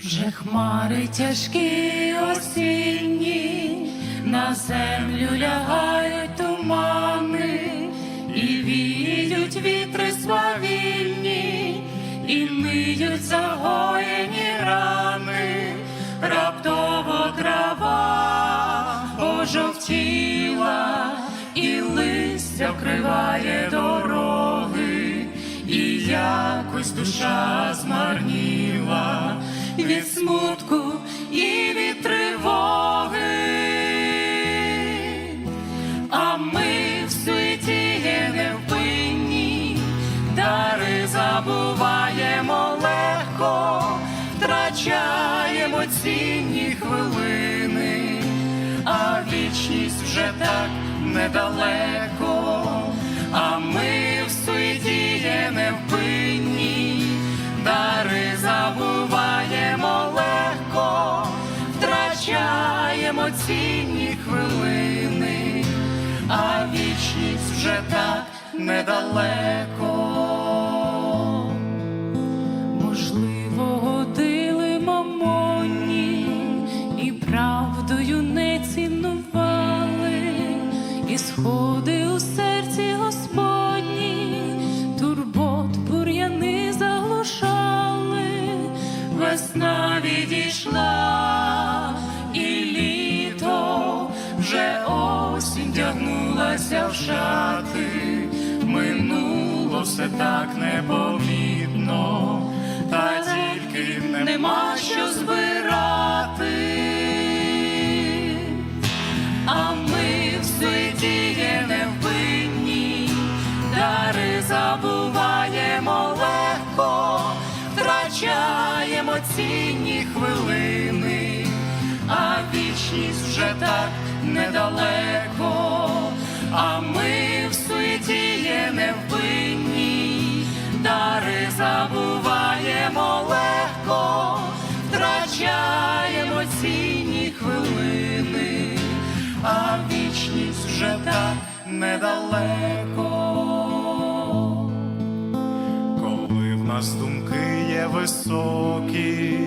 Ще хмари тяжкі осінні, на землю лягають тумани, і віють вітри свавільні, і ниють загоєні рани, раптово трава пожовтіла, і листя вкриває дороги, і якось душа змарніла цінні хвилини, а вічність вже так недалеко, а ми в суеті є невпинні, дари забуваємо легко, втрачаємо цінні хвилини, а вічність вже так недалеко. І у серці Господні, турбот бур'яни заглушали, весна відійшла, і літо вже осінь тягнулася в шати, минуло все так непомітно, та тільки нема що збирати. Забуваємо легко, втрачаємо цінні хвилини, а вічність вже так недалеко, а ми в суеті є невинні, дари забуваємо легко, втрачаємо цінні хвилини, а вічність вже так недалеко. Нас думки є високі,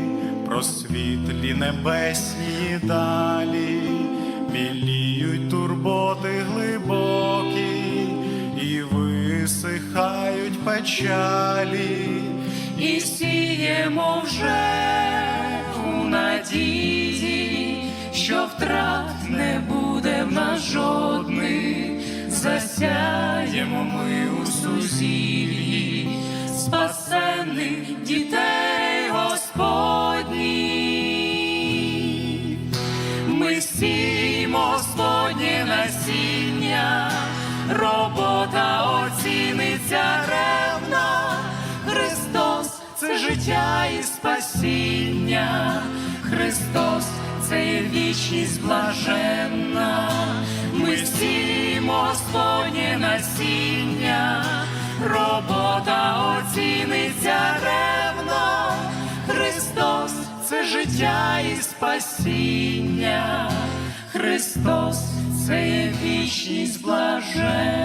просвітлі небесні далі, міліють турботи глибокі, і висихають печалі, і сіємо вже у надії, що втрат не буде в нас жодних, засяємо ми у сузір'ї спасенних дітей Господніх. Ми сіємо Господнє насіння, робота оціниться ревна. Христос це життя і спасіння, Христос це вічність блаженна. Ми сіємо Господнє насіння, робота оціниться ревно. Христос це життя і спасіння, Христос це є вічність блаженна.